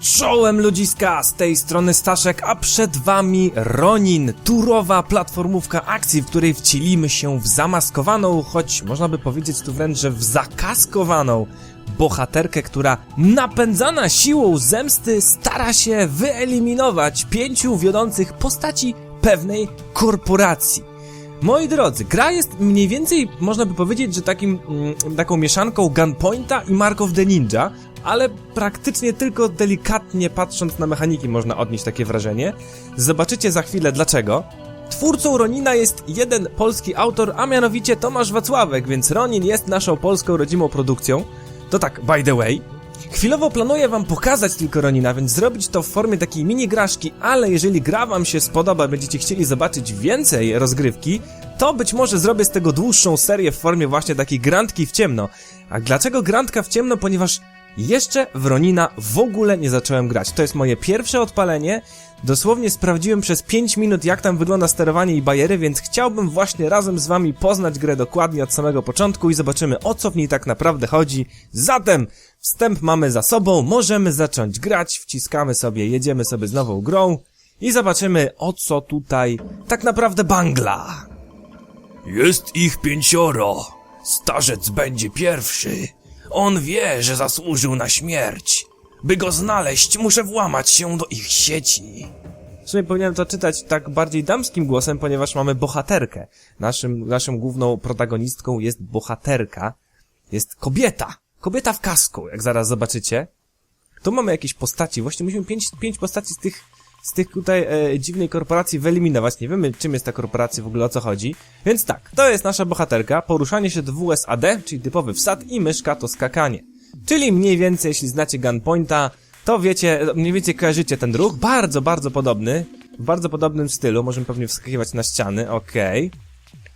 Czołem ludziska, z tej strony Staszek, a przed wami Ronin, turowa platformówka akcji, w której wcielimy się w zamaskowaną, choć można by powiedzieć tu wręcz, że w zakaskowaną bohaterkę, która napędzana siłą zemsty stara się wyeliminować pięciu wiodących postaci pewnej korporacji. Moi drodzy, gra jest mniej więcej, można by powiedzieć, że takim, mm, taką mieszanką Gunpointa i Mark of the Ninja, ale praktycznie tylko delikatnie patrząc na mechaniki można odnieść takie wrażenie. Zobaczycie za chwilę dlaczego. Twórcą Ronina jest jeden polski autor, a mianowicie Tomasz Wacławek, więc Ronin jest naszą polską rodzimą produkcją. To tak, by the way. Chwilowo planuję wam pokazać tylko Ronina, więc zrobić to w formie takiej mini graszki, ale jeżeli gra wam się spodoba, będziecie chcieli zobaczyć więcej rozgrywki, to być może zrobię z tego dłuższą serię w formie właśnie takiej grantki w ciemno. A dlaczego grantka w ciemno? Ponieważ jeszcze w Ronina w ogóle nie zacząłem grać. To jest moje pierwsze odpalenie. Dosłownie sprawdziłem przez 5 minut, jak tam wygląda sterowanie i bajery, więc chciałbym właśnie razem z wami poznać grę dokładnie od samego początku i zobaczymy, o co w niej tak naprawdę chodzi. Zatem, wstęp mamy za sobą, możemy zacząć grać, wciskamy sobie, jedziemy sobie z nową grą i zobaczymy, o co tutaj tak naprawdę bangla. Jest ich pięcioro. Starzec będzie pierwszy. On wie, że zasłużył na śmierć. By go znaleźć, muszę włamać się do ich sieci. W sumie powinienem to czytać tak bardziej damskim głosem, ponieważ mamy bohaterkę. Naszym, naszą główną protagonistką jest bohaterka. Jest kobieta. Kobieta w kasku, jak zaraz zobaczycie. Tu mamy jakieś postaci. Właśnie musimy pięć, pięć postaci z tych, z tych tutaj e, dziwnej korporacji wyeliminować. Nie wiemy, czym jest ta korporacja, w ogóle o co chodzi. Więc tak, to jest nasza bohaterka. Poruszanie się do WSAD, czyli typowy wsad i myszka to skakanie. Czyli mniej więcej, jeśli znacie Gunpointa, to wiecie, mniej więcej kojarzycie ten ruch. Bardzo, bardzo podobny. W bardzo podobnym stylu. Możemy pewnie wskakiwać na ściany, okej.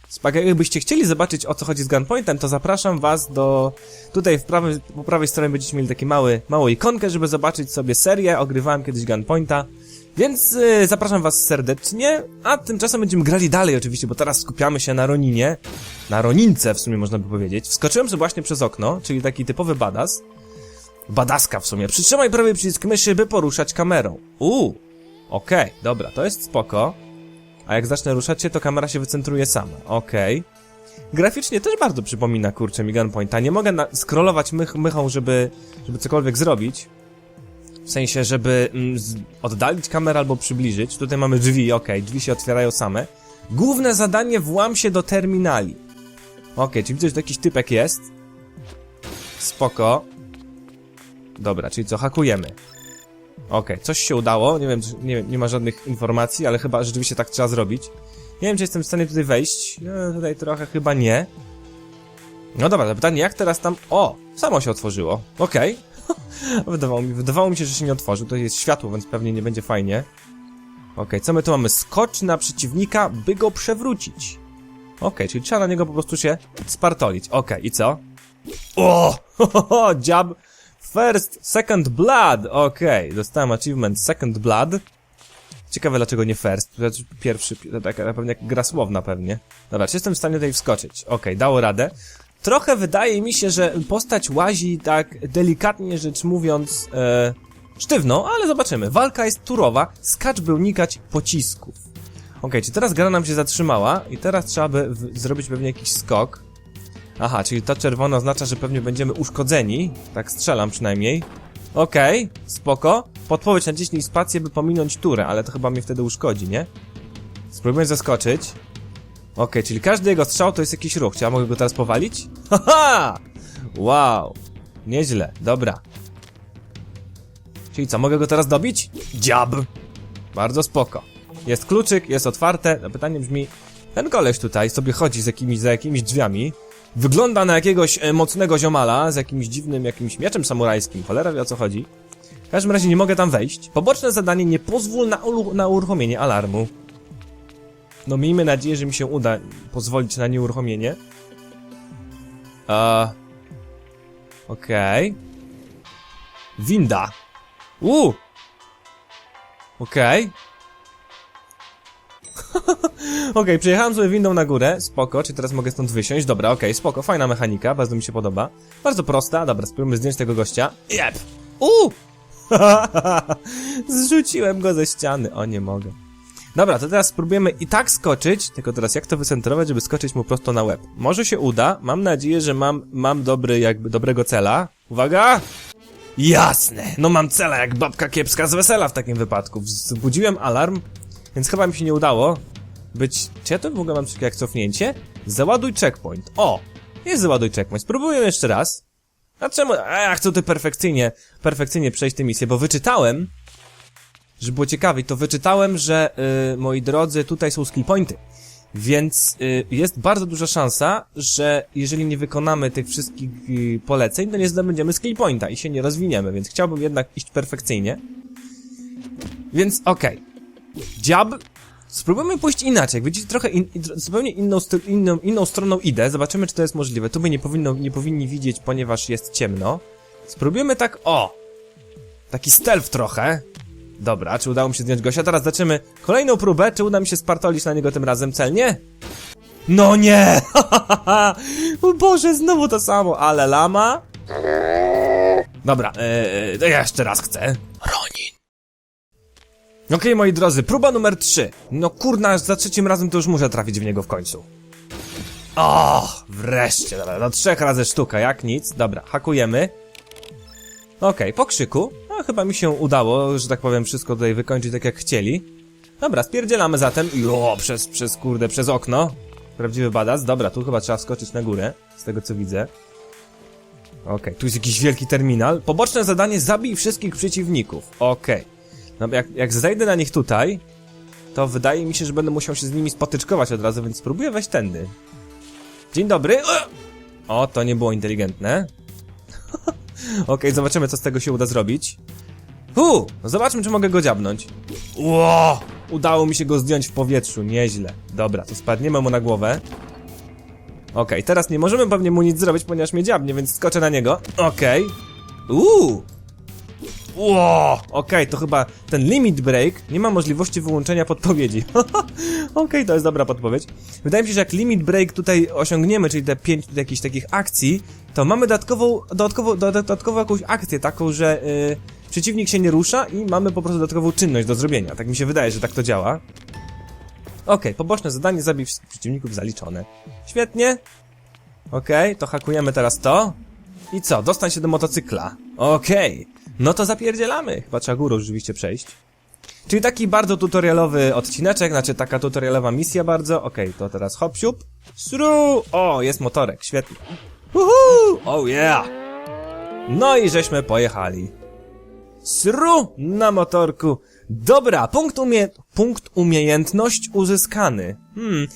Spaka, jakbyście chcieli zobaczyć o co chodzi z Gunpointem, to zapraszam was do... Tutaj w prawej, po prawej stronie będziecie mieli taki mały, małą ikonkę, żeby zobaczyć sobie serię. Ogrywałem kiedyś Gunpointa. Więc yy, zapraszam was serdecznie, a tymczasem będziemy grali dalej oczywiście, bo teraz skupiamy się na Roninie. Na Ronince w sumie można by powiedzieć. Wskoczyłem sobie właśnie przez okno, czyli taki typowy badass. Badaska w sumie. Przytrzymaj prawy przycisk myszy, by poruszać kamerą. Uuu, okej, dobra, to jest spoko. A jak zacznę ruszać się, to kamera się wycentruje sama. Okej. Graficznie też bardzo przypomina, kurczę, mi Gunpointa. Nie mogę na- scrollować mych, mychą, żeby, żeby cokolwiek zrobić. W sensie, żeby mm, oddalić kamerę albo przybliżyć. Tutaj mamy drzwi, okej, drzwi się otwierają same. Główne zadanie włam się do terminali. Okej, czyli widzę, że jakiś typek jest. Spoko. Dobra, czyli co, hakujemy. Okej, coś się udało, nie wiem, nie, wiem, nie ma żadnych informacji, ale chyba rzeczywiście tak trzeba zrobić. Nie wiem, czy jestem w stanie tutaj wejść. No, tutaj trochę chyba nie. No dobra, to pytanie, jak teraz tam... O! Samo się otworzyło. Okej. wydawało, mi, wydawało mi się, że się nie otworzy. To jest światło, więc pewnie nie będzie fajnie. Okej, co my tu mamy? Skocz na przeciwnika, by go przewrócić. Okej, czyli trzeba na niego po prostu się spartolić. Okej, i co? O! Ho, jab first, second blood. Okej, dostałem achievement second blood. Ciekawe dlaczego nie first. Pierwszy, taka pewnie gra słowna pewnie. Dobra, czy jestem w stanie tutaj wskoczyć? Okej, dało radę. Trochę wydaje mi się, że postać łazi tak delikatnie rzecz mówiąc e, sztywno, ale zobaczymy. Walka jest turowa, skacz by unikać pocisków. Okej, czy teraz gra nam się zatrzymała i teraz trzeba by zrobić pewnie jakiś skok. Aha, czyli to czerwone oznacza, że pewnie będziemy uszkodzeni. Tak strzelam przynajmniej. Okej, spoko. Podpowiedź naciśnij spację, by pominąć turę, ale to chyba mnie wtedy uszkodzi, nie? Spróbuję zaskoczyć. Okej, czyli każdy jego strzał to jest jakiś ruch. Czy ja mogę go teraz powalić? Haha! Wow. Nieźle, dobra. Czyli co, mogę go teraz dobić? Dziab! Bardzo spoko. Jest kluczyk, jest otwarte. No pytanie brzmi, ten koleś tutaj sobie chodzi z jakimiś, za jakimiś drzwiami. Wygląda na jakiegoś e, mocnego ziomala z jakimś dziwnym jakimś mieczem samurajskim. Cholera wie o co chodzi. W każdym razie nie mogę tam wejść. Poboczne zadanie nie pozwól na, na uruchomienie alarmu. No miejmy nadzieję, że mi się uda pozwolić na nieuruchomienie. Eee... Okej. Winda. Uuu! Okej. Okej, przejechałem sobie windą na górę, spoko, czy teraz mogę stąd wysiąść? Dobra, okej, spoko, fajna mechanika, bardzo mi się podoba. Bardzo prosta, dobra, spróbujmy zdjąć tego gościa. Jep! Uuu! Zrzuciłem go ze ściany. O, nie mogę. Dobra, to teraz spróbujemy i tak skoczyć, tylko teraz jak to wycentrować, żeby skoczyć mu prosto na łeb. Może się uda, mam nadzieję, że mam, mam dobry, jakby, dobrego cela. Uwaga! Jasne! No mam cela jak babka kiepska z wesela w takim wypadku. Wzbudziłem alarm, więc chyba mi się nie udało być... Czy ja to w ogóle mam jak cofnięcie? Załaduj checkpoint. O! Jest załaduj checkpoint. Spróbuję jeszcze raz. A czemu? A ja chcę tutaj perfekcyjnie, perfekcyjnie przejść tę misję, bo wyczytałem, żeby było ciekawiej, to wyczytałem, że, y, moi drodzy, tutaj są skill pointy. Więc y, jest bardzo duża szansa, że jeżeli nie wykonamy tych wszystkich y, poleceń, to nie zdobędziemy skill pointa i się nie rozwiniemy, więc chciałbym jednak iść perfekcyjnie. Więc okej. Dziab. Spróbujmy pójść inaczej. Jak widzicie, trochę in, in, zupełnie inną, inną, inną stroną idę. Zobaczymy, czy to jest możliwe. Tu my nie, powinno, nie powinni widzieć, ponieważ jest ciemno. Spróbujemy tak, o! Taki stealth trochę. Dobra, czy udało mi się zdjąć gościa? Teraz zobaczymy kolejną próbę, czy uda mi się spartolić na niego tym razem celnie? No nie! o Boże, znowu to samo, ale lama? Dobra, yy, to ja jeszcze raz chcę. Ronin. Okej, moi drodzy, próba numer 3. No kurna, za trzecim razem to już muszę trafić w niego w końcu. O, wreszcie, dobra, no trzech razy sztuka, jak nic. Dobra, hakujemy. Okej, po krzyku. No, chyba mi się udało, że tak powiem, wszystko tutaj wykończyć tak jak chcieli. Dobra, spierdzielamy zatem. Jo, przez, przez kurde, przez okno. Prawdziwy badac. Dobra, tu chyba trzeba skoczyć na górę, z tego co widzę. Okej, tu jest jakiś wielki terminal. Poboczne zadanie, zabij wszystkich przeciwników. Okej. No jak, jak zejdę na nich tutaj, to wydaje mi się, że będę musiał się z nimi spotyczkować od razu, więc spróbuję wejść tędy. Dzień dobry. O, to nie było inteligentne. Okej, zobaczymy, co z tego się uda zrobić. Hu! No zobaczmy, czy mogę go dziabnąć. Ło! Udało mi się go zdjąć w powietrzu, nieźle. Dobra, to spadniemy mu na głowę. Okej, teraz nie możemy pewnie mu nic zrobić, ponieważ mnie dziabnie, więc skoczę na niego. Okej. Uuu! Ło! Okej, to chyba ten limit break nie ma możliwości wyłączenia podpowiedzi. Okej, to jest dobra podpowiedź. Wydaje mi się, że jak limit break tutaj osiągniemy, czyli te pięć jakichś takich akcji, to mamy dodatkową, dodatkową, dodatkową jakąś akcję taką, że yy, przeciwnik się nie rusza i mamy po prostu dodatkową czynność do zrobienia. Tak mi się wydaje, że tak to działa. Okej, poboczne zadanie, zabij przeciwników zaliczone. Świetnie. Okej, to hakujemy teraz to. I co? Dostań się do motocykla. Okej. No to zapierdzielamy. Chyba trzeba górą rzeczywiście przejść. Czyli taki bardzo tutorialowy odcineczek, znaczy taka tutorialowa misja bardzo. Okej, to teraz hop siup. Sru! O, jest motorek, świetnie. Uhu! Oh yeah! No i żeśmy pojechali. Sru na motorku. Dobra, punkt, umie... punkt umiejętność uzyskany. Hmm.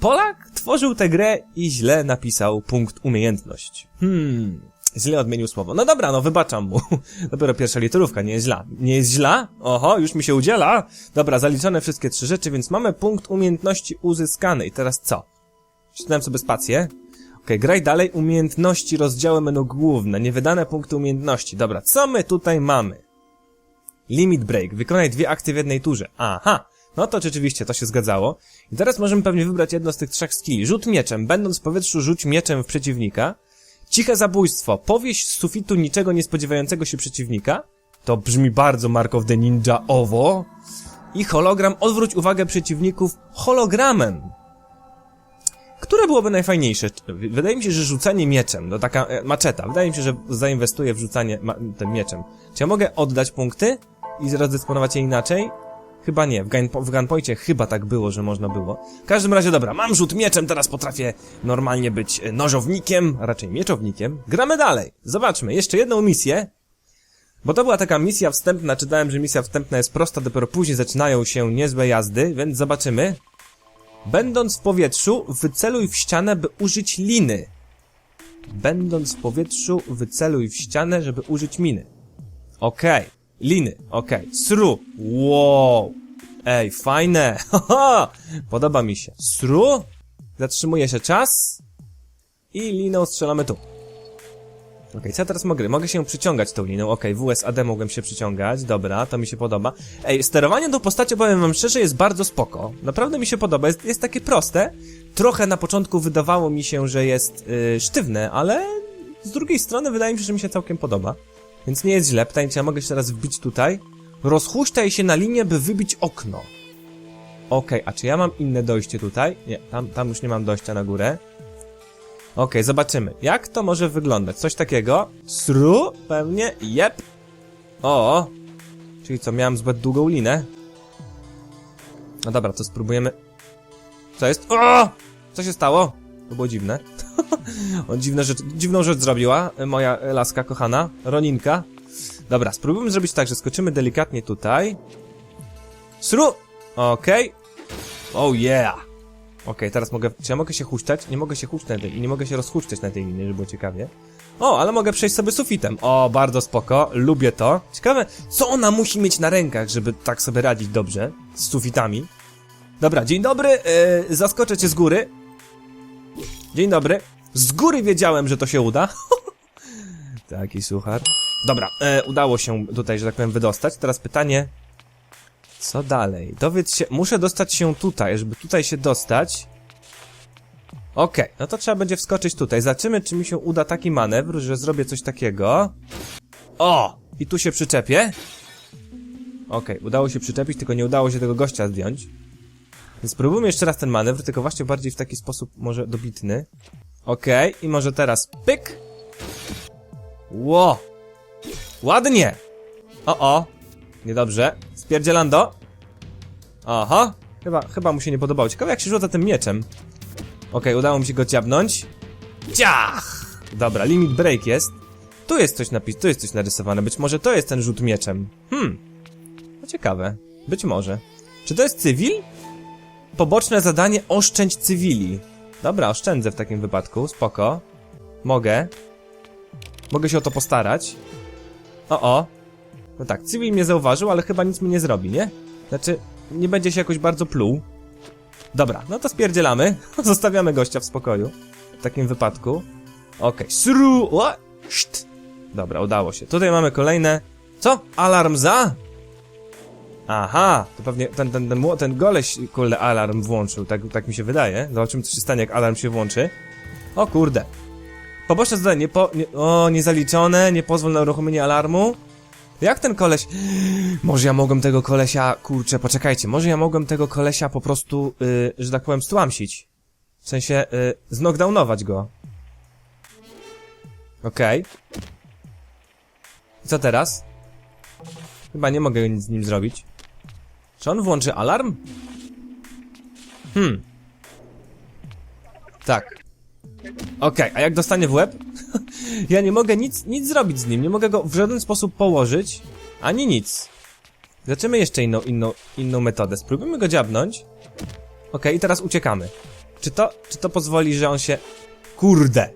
Polak tworzył tę grę i źle napisał punkt umiejętność. Hmm. Źle odmienił słowo. No dobra, no wybaczam mu. Dopiero pierwsza literówka, nie jest źle. Nie jest źle? Oho, już mi się udziela. Dobra, zaliczone wszystkie trzy rzeczy, więc mamy punkt umiejętności uzyskany. I teraz co? Wcisnąłem sobie spację. Okej, graj dalej. Umiejętności, rozdziały menu główne. Niewydane punkty umiejętności. Dobra, co my tutaj mamy? Limit break. Wykonaj dwie akcje w jednej turze. Aha. No to rzeczywiście, to się zgadzało. I teraz możemy pewnie wybrać jedno z tych trzech skilli. Rzut mieczem. Będąc w powietrzu, rzuć mieczem w przeciwnika. Ciche zabójstwo. Powieść z sufitu niczego nie spodziewającego się przeciwnika. To brzmi bardzo Mark of the Ninja owo. I hologram. Odwróć uwagę przeciwników hologramem. Które byłoby najfajniejsze? Wydaje mi się, że rzucanie mieczem, no taka e, maczeta. Wydaje mi się, że zainwestuję w rzucanie ma tym mieczem. Czy ja mogę oddać punkty i rozdysponować je inaczej? Chyba nie. W, gun, w Gunpoincie chyba tak było, że można było. W każdym razie, dobra, mam rzut mieczem, teraz potrafię normalnie być nożownikiem, a raczej mieczownikiem. Gramy dalej. Zobaczmy, jeszcze jedną misję. Bo to była taka misja wstępna, czytałem, że misja wstępna jest prosta, dopiero później zaczynają się niezłe jazdy, więc zobaczymy. Będąc w powietrzu, wyceluj w ścianę, by użyć liny. Będąc w powietrzu, wyceluj w ścianę, żeby użyć miny. Okej. Liny. Okej. Sru. Wow. Ej, fajne. Podoba mi się. Sru. Zatrzymuje się czas. I liną strzelamy tu. Okej, co ja teraz mogę? Mogę się przyciągać tą liną. Okej, WSAD mogłem się przyciągać. Dobra, to mi się podoba. Ej, sterowanie tą postacią, powiem wam szczerze, jest bardzo spoko. Naprawdę mi się podoba. Jest, jest takie proste. Trochę na początku wydawało mi się, że jest yy, sztywne, ale z drugiej strony wydaje mi się, że mi się całkiem podoba. Więc nie jest źle. Pytanie, czy ja mogę się teraz wbić tutaj? Rozhuśtaj się na linię, by wybić okno. Okej, a czy ja mam inne dojście tutaj? Nie, tam, tam już nie mam dojścia na górę. Okej, zobaczymy. Jak to może wyglądać? Coś takiego? Sru? Pewnie? Jep. O! Czyli co, miałem zbyt długą linę? No dobra, to spróbujemy. Co jest? O! Co się stało? To było dziwne. On dziwne rzecz, dziwną rzecz zrobiła, e, moja laska kochana, Roninka. Dobra, spróbujmy zrobić tak, że skoczymy delikatnie tutaj. Sru! Okej. Oh yeah! Okej, teraz mogę, czy ja mogę się huśtać? Nie mogę się huśtać nie mogę się rozhuśtać na tej linii, żeby było ciekawie. O, ale mogę przejść sobie sufitem. O, bardzo spoko, lubię to. Ciekawe, co ona musi mieć na rękach, żeby tak sobie radzić dobrze z sufitami. Dobra, dzień dobry, yy, zaskoczę cię z góry. Dzień dobry. Z góry wiedziałem, że to się uda. Taki suchar. Dobra, e, udało się tutaj, że tak powiem, wydostać. Teraz pytanie, co dalej? Dowiedz się, muszę dostać się tutaj, żeby tutaj się dostać. Okej, no to trzeba będzie wskoczyć tutaj. Zobaczymy, czy mi się uda taki manewr, że zrobię coś takiego. O! I tu się przyczepię. Okej, udało się przyczepić, tylko nie udało się tego gościa zdjąć. Więc spróbujmy jeszcze raz ten manewr, tylko właśnie bardziej w taki sposób może dobitny. Okej, i może teraz pyk. Ło! Ładnie! O, o! Niedobrze. Spierdzielando. Aha. Chyba, chyba mu się nie podobało. Ciekawe jak się rzuca tym mieczem. Okej, udało mi się go ciabnąć. Ciach! Dobra, limit break jest. Tu jest coś napis, tu jest coś narysowane. Być może to jest ten rzut mieczem. Hmm. No ciekawe. Być może. Czy to jest cywil? Poboczne zadanie oszczędź cywili. Dobra, oszczędzę w takim wypadku. Spoko. Mogę. Mogę się o to postarać. O, o. No tak, cywil mnie zauważył, ale chyba nic mi nie zrobi, nie? Znaczy, nie będzie się jakoś bardzo pluł. Dobra, no to spierdzielamy. Zostawiamy gościa w spokoju. W takim wypadku. Okej, sru... O! Szt. Dobra, udało się. Tutaj mamy kolejne... Co? Alarm za? Aha, to pewnie ten, ten, ten, ten goleś, kurde, alarm włączył, tak, tak mi się wydaje. Zobaczymy, co się stanie, jak alarm się włączy. O kurde. Poboczne zadanie, nie po, nie, o, niezaliczone, nie pozwól na uruchomienie alarmu. Jak ten koleś... Może ja mogłem tego kolesia... Kurczę, poczekajcie. Może ja mogłem tego kolesia po prostu, y, że tak powiem, stłamsić. W sensie, y, znokdownować go. Okej. I co teraz? Chyba nie mogę nic z nim zrobić. Czy on włączy alarm? Hmm. Tak. Okej, a jak dostanie w łeb? ja nie mogę nic, nic zrobić z nim, nie mogę go w żaden sposób położyć, ani nic. Zaczniemy jeszcze inną, inną, inną metodę. Spróbujmy go dziabnąć. Okej, i teraz uciekamy. Czy to, czy to pozwoli, że on się... Kurde!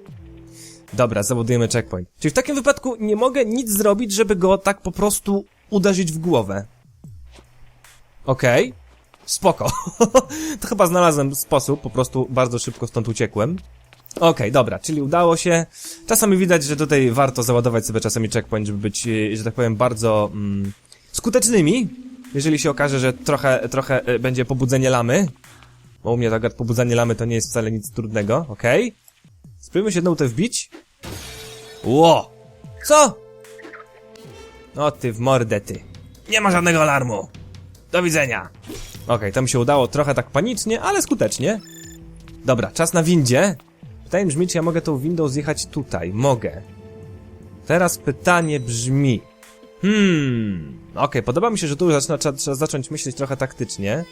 Dobra, zabudujemy checkpoint. Czyli w takim wypadku nie mogę nic zrobić, żeby go tak po prostu uderzyć w głowę. Okej. Spoko. to chyba znalazłem sposób, po prostu bardzo szybko stąd uciekłem. Okej, dobra, czyli udało się. Czasami widać, że tutaj warto załadować sobie czasami checkpoint, żeby być, e, że tak powiem, bardzo mm, skutecznymi. Jeżeli się okaże, że trochę, trochę e, będzie pobudzenie lamy. Bo u mnie tak pobudzenie lamy to nie jest wcale nic trudnego, okej. Spróbujmy się jedną tę wbić. Ło! Co? No ty w mordę ty. Nie ma żadnego alarmu. Do widzenia. Okej, to mi się udało trochę tak panicznie, ale skutecznie. Dobra, czas na windzie. Pytanie brzmi, czy ja mogę tą windą zjechać tutaj? Mogę. Teraz pytanie brzmi. Hmm. Okej, podoba mi się, że tu zaczyna, trzeba, trzeba zacząć myśleć trochę taktycznie.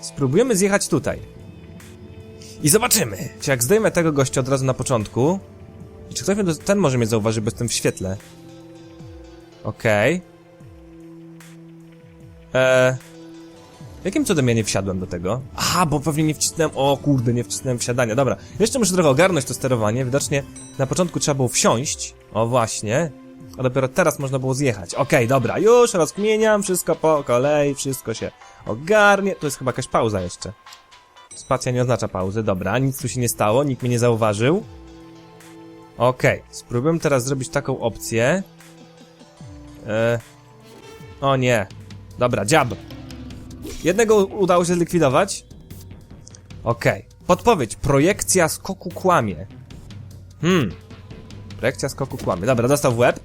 Spróbujemy zjechać tutaj. I zobaczymy, czy jak zdejmę tego gościa od razu na początku. Czy ktoś mnie, do- ten może mnie zauważy, bo jestem w świetle. Okej. Eee. Jakim cudem ja nie wsiadłem do tego? Aha, bo pewnie nie wcisnąłem. O kurde, nie wcisnąłem wsiadania. Dobra, jeszcze muszę trochę ogarnąć to sterowanie. Widocznie na początku trzeba było wsiąść. O właśnie. A dopiero teraz można było zjechać. Okej, dobra, już rozkmieniam, wszystko po kolei, wszystko się ogarnie. Tu jest chyba jakaś pauza jeszcze. Spacja nie oznacza pauzy, dobra, nic tu się nie stało, nikt mnie nie zauważył. Okej, spróbuję teraz zrobić taką opcję. E... O nie. Dobra, dziab. Jednego udało się zlikwidować. Okej. Podpowiedź. Projekcja skoku kłamie. Hmm. Projekcja skoku kłamie. Dobra, dostał w łeb.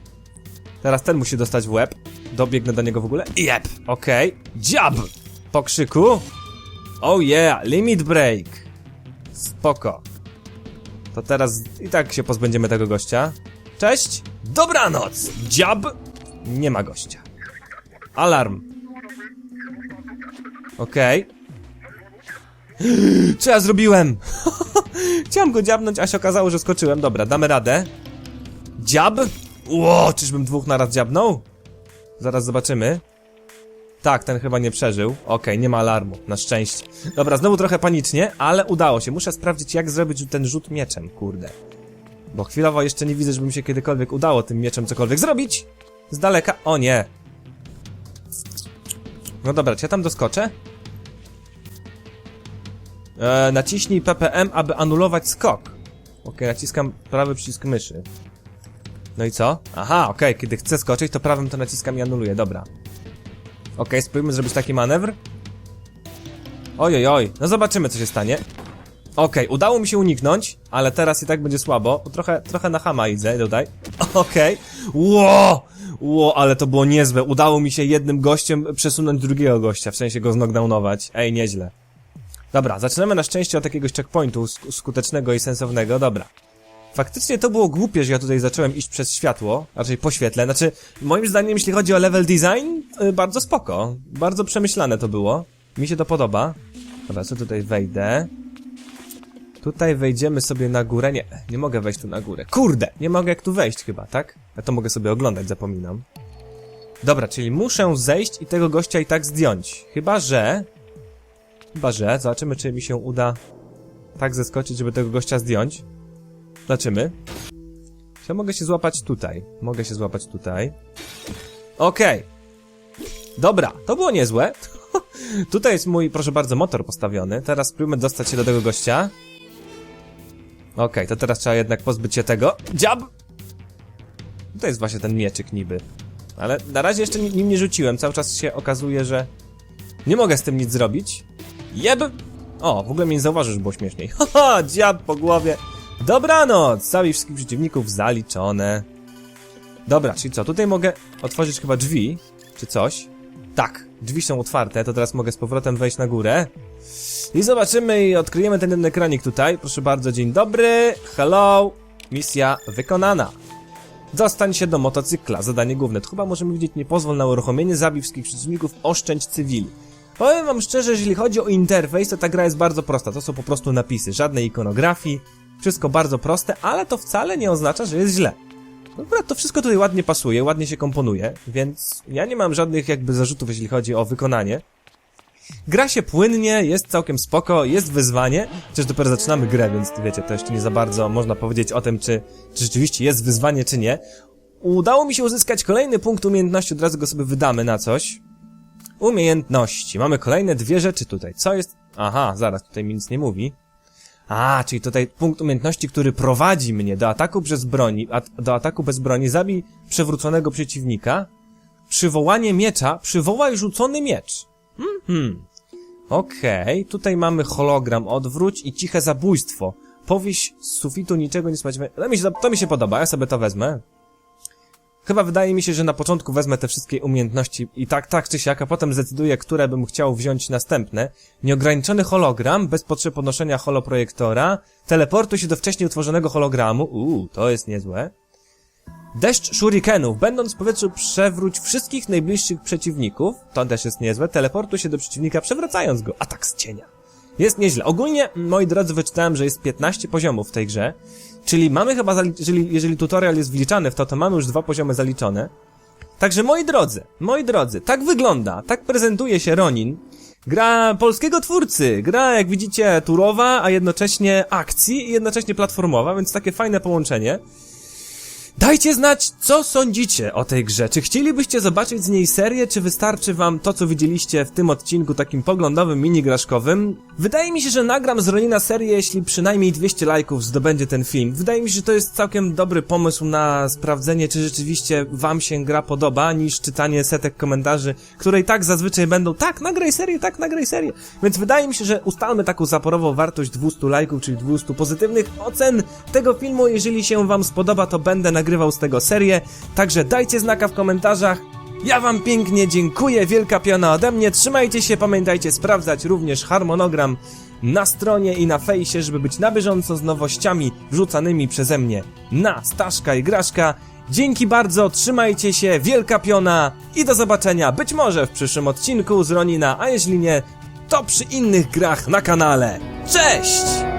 Teraz ten musi dostać w łeb. Dobiegnę do niego w ogóle. Jep. Okej. Jab! Po krzyku. Oh yeah, limit break. Spoko. To teraz i tak się pozbędziemy tego gościa. Cześć! Dobranoc. Dziab! Nie ma gościa. Alarm. Okej. Co ja zrobiłem? Chciałem go dziabnąć, a się okazało, że skoczyłem. Dobra, damy radę. Dziab? Ło, czyżbym dwóch naraz dziabnął? Zaraz zobaczymy. Tak, ten chyba nie przeżył. Okej, nie ma alarmu, na szczęście. Dobra, znowu trochę panicznie, ale udało się. Muszę sprawdzić, jak zrobić ten rzut mieczem, kurde. Bo chwilowo jeszcze nie widzę, żeby mi się kiedykolwiek udało tym mieczem cokolwiek zrobić. Z daleka. O nie. No dobra, czy ja tam doskoczę? E, naciśnij PPM, aby anulować skok. Okej, naciskam prawy przycisk myszy. No i co? Aha, okej, kiedy chcę skoczyć, to prawym to naciskam i anuluję, dobra. Okej, spróbujmy zrobić taki manewr. Oj, oj, oj, no zobaczymy, co się stanie. Okej, udało mi się uniknąć, ale teraz i tak będzie słabo. bo Trochę, trochę na hama idę tutaj. Okej. Ło! Ło, ale to było niezłe. Udało mi się jednym gościem przesunąć drugiego gościa, w sensie go znokdownować. Ej, nieźle. Dobra, zaczynamy na szczęście od jakiegoś checkpointu sk- skutecznego i sensownego. Dobra. Faktycznie to było głupie, że ja tutaj zacząłem iść przez światło, raczej po świetle. Znaczy, moim zdaniem, jeśli chodzi o level design, y, bardzo spoko. Bardzo przemyślane to było. Mi się to podoba. Dobra, co tutaj wejdę? Tutaj wejdziemy sobie na górę. Nie, nie mogę wejść tu na górę. Kurde, nie mogę jak tu wejść chyba, tak? Ja to mogę sobie oglądać, zapominam. Dobra, czyli muszę zejść i tego gościa i tak zdjąć. Chyba, że... Chyba, że... Zobaczymy, czy mi się uda tak zeskoczyć, żeby tego gościa zdjąć. Zobaczymy. Czy ja mogę się złapać tutaj? Mogę się złapać tutaj. Okej. Dobra, to było niezłe. tutaj jest mój, proszę bardzo, motor postawiony. Teraz spróbujmy dostać się do tego gościa. Okej, to teraz trzeba jednak pozbyć się tego. Dziab! To jest właśnie ten mieczyk niby. Ale na razie jeszcze ni- nim nie rzuciłem. Cały czas się okazuje, że nie mogę z tym nic zrobić. Jeb! O, w ogóle mnie nie zauważył, że było śmieszniej. Haha, dziab po głowie. Dobranoc! Cały wszystkich przeciwników zaliczone. Dobra, czyli co? Tutaj mogę otworzyć chyba drzwi, czy coś. Tak, drzwi są otwarte, to teraz mogę z powrotem wejść na górę. I zobaczymy i odkryjemy ten jeden ekranik tutaj. Proszę bardzo, dzień dobry. Hello. Misja wykonana. Dostań się do motocykla. Zadanie główne. Tu chyba możemy widzieć, nie pozwól na uruchomienie, zabij wszystkich przeciwników, oszczędź cywili. Powiem wam szczerze, jeżeli chodzi o interfejs, to ta gra jest bardzo prosta. To są po prostu napisy, żadnej ikonografii. Wszystko bardzo proste, ale to wcale nie oznacza, że jest źle. Dobra, to wszystko tutaj ładnie pasuje, ładnie się komponuje, więc ja nie mam żadnych jakby zarzutów, jeśli chodzi o wykonanie. Gra się płynnie, jest całkiem spoko, jest wyzwanie, chociaż dopiero zaczynamy grę, więc wiecie, to jeszcze nie za bardzo można powiedzieć o tym, czy, czy rzeczywiście jest wyzwanie, czy nie. Udało mi się uzyskać kolejny punkt umiejętności, od razu go sobie wydamy na coś. Umiejętności. Mamy kolejne dwie rzeczy tutaj. Co jest... Aha, zaraz, tutaj mi nic nie mówi. A, czyli tutaj punkt umiejętności, który prowadzi mnie do ataku bez broni, a, do ataku bez broni, zabij przewróconego przeciwnika. Przywołanie miecza, przywołaj rzucony miecz. Mhm. Okej, tutaj mamy hologram, odwróć i ciche zabójstwo. Powieś z sufitu niczego nie spodziewaj. To mi się, to mi się podoba, ja sobie to wezmę. Chyba wydaje mi się, że na początku wezmę te wszystkie umiejętności i tak, tak czy siak, a potem zdecyduję, które bym chciał wziąć następne. Nieograniczony hologram, bez potrzeby podnoszenia holoprojektora, teleportuj się do wcześniej utworzonego hologramu, uuu, to jest niezłe. Deszcz shurikenów, będąc w powietrzu przewróć wszystkich najbliższych przeciwników, to też jest niezłe, teleportuj się do przeciwnika przewracając go, atak z cienia. Jest nieźle. Ogólnie, moi drodzy, wyczytałem, że jest 15 poziomów w tej grze, czyli mamy chyba, jeżeli, jeżeli tutorial jest wliczany w to, to mamy już dwa poziomy zaliczone. Także moi drodzy, moi drodzy, tak wygląda, tak prezentuje się Ronin. Gra polskiego twórcy, gra jak widzicie turowa, a jednocześnie akcji i jednocześnie platformowa, więc takie fajne połączenie. Dajcie znać, co sądzicie o tej grze. Czy chcielibyście zobaczyć z niej serię, czy wystarczy wam to, co widzieliście w tym odcinku takim poglądowym, mini-graszkowym? Wydaje mi się, że nagram z Ronina serię, jeśli przynajmniej 200 lajków zdobędzie ten film. Wydaje mi się, że to jest całkiem dobry pomysł na sprawdzenie, czy rzeczywiście wam się gra podoba, niż czytanie setek komentarzy, które i tak zazwyczaj będą tak, nagraj serię, tak, nagraj serię. Więc wydaje mi się, że ustalmy taką zaporową wartość 200 lajków, czyli 200 pozytywnych ocen tego filmu. Jeżeli się wam spodoba, to będę nagrywał nagrywał z tego serię, także dajcie znaka w komentarzach. Ja wam pięknie dziękuję, wielka piona ode mnie, trzymajcie się, pamiętajcie sprawdzać również harmonogram na stronie i na fejsie, żeby być na bieżąco z nowościami wrzucanymi przeze mnie na Staszka i Graszka. Dzięki bardzo, trzymajcie się, wielka piona i do zobaczenia być może w przyszłym odcinku z Ronina, a jeśli nie, to przy innych grach na kanale. Cześć!